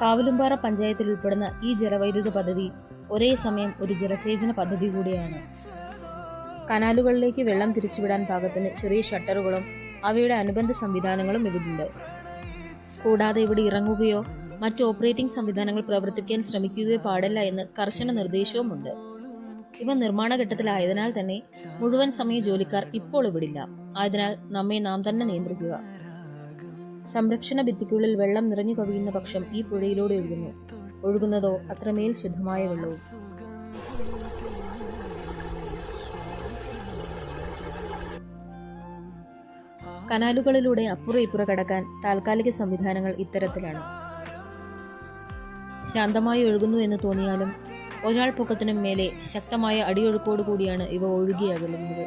കാവലുംപാറ പഞ്ചായത്തിൽ ഉൾപ്പെടുന്ന ഈ ജലവൈദ്യുത പദ്ധതി ഒരേ സമയം ഒരു ജലസേചന പദ്ധതി കൂടിയാണ്. കനാലുകളിലേക്ക് വെള്ളം തിരിച്ചുവിടാൻ പാകത്തിന് ചെറിയ ഷട്ടറുകളും അവയുടെ അനുബന്ധ സംവിധാനങ്ങളും ഇവിടുണ്ട് കൂടാതെ ഇവിടെ ഇറങ്ങുകയോ മറ്റ് ഓപ്പറേറ്റിംഗ് സംവിധാനങ്ങൾ പ്രവർത്തിക്കാൻ ശ്രമിക്കുകയോ പാടില്ല എന്ന് കർശന നിർദ്ദേശവുമുണ്ട്. ഇവ നിർമ്മാണ ഘട്ടത്തിലായതിനാൽ തന്നെ മുഴുവൻ സമയ ജോലിക്കാർ ഇപ്പോൾ ഇവിടില്ല. ആയതിനാൽ നമ്മെ നാം തന്നെ നിയന്ത്രിക്കുക. സംരക്ഷണ ഭിത്തിക്കുള്ളിൽ വെള്ളം നിറഞ്ഞു കവിയുന്ന പക്ഷം ഈ പുഴയിലൂടെ ഒഴുകുന്നു. ഒഴുകുന്നതോ അത്രമേൽ ശുദ്ധമായ വെള്ളവും. കനാലുകളിലൂടെ അപ്പുറ ഇപ്പുറ കടക്കാൻ താൽക്കാലിക സംവിധാനങ്ങൾ ഇത്തരത്തിലാണ്. ശാന്തമായി ഒഴുകുന്നു എന്ന് തോന്നിയാലും ഒരാൾ പൊക്കത്തിനും മേലെ ശക്തമായ അടിയൊഴുക്കോടുകൂടിയാണ് ഇവ ഒഴുകിയകലുന്നത്